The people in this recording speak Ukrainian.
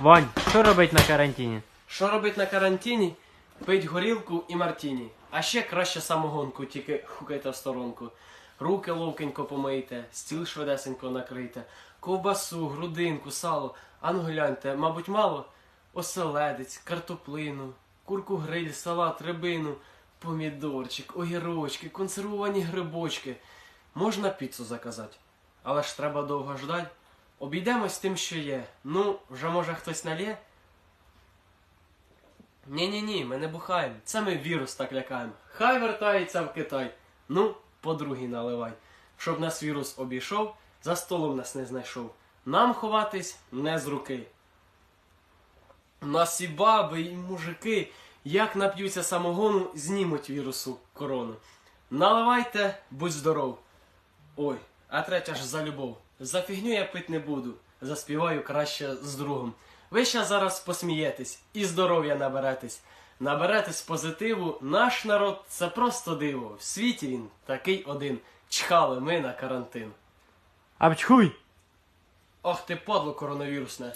Вань, що робить на карантині? Що робить на карантині? Пить горілку і мартіні. А ще краще самогонку, тільки хукайте в сторонку. Руки ловкенько помийте, стіл швидесенько накрийте, ковбасу, грудинку, сало. А ну гляньте, мабуть, мало? Оселедець, картоплину, курку гриль, салат, рибину, помідорчик, огірочки, консервовані грибочки. Можна піцу заказати, але ж треба довго ждать. Обійдемось тим, що є. Ну, вже може хтось налє? Ні-ні-ні, ми не бухаємо. Це ми вірус так лякаємо. Хай вертається в Китай. Ну, по другій наливай. Щоб нас вірус обійшов, за столом нас не знайшов. Нам ховатись не з руки. Нас і баби, і мужики, як нап'ються самогону, знімуть вірусу корону. Наливайте, будь здоров. Ой, а третя ж за любов. За фігню я пить не буду. Заспіваю краще з другом. Ви ще зараз посмієтесь і здоров'я наберетесь. Наберетесь позитиву, наш народ це просто диво. В світі він такий один. Чхали ми на карантин. Абчхуй! Ох ти подло коронавірусне.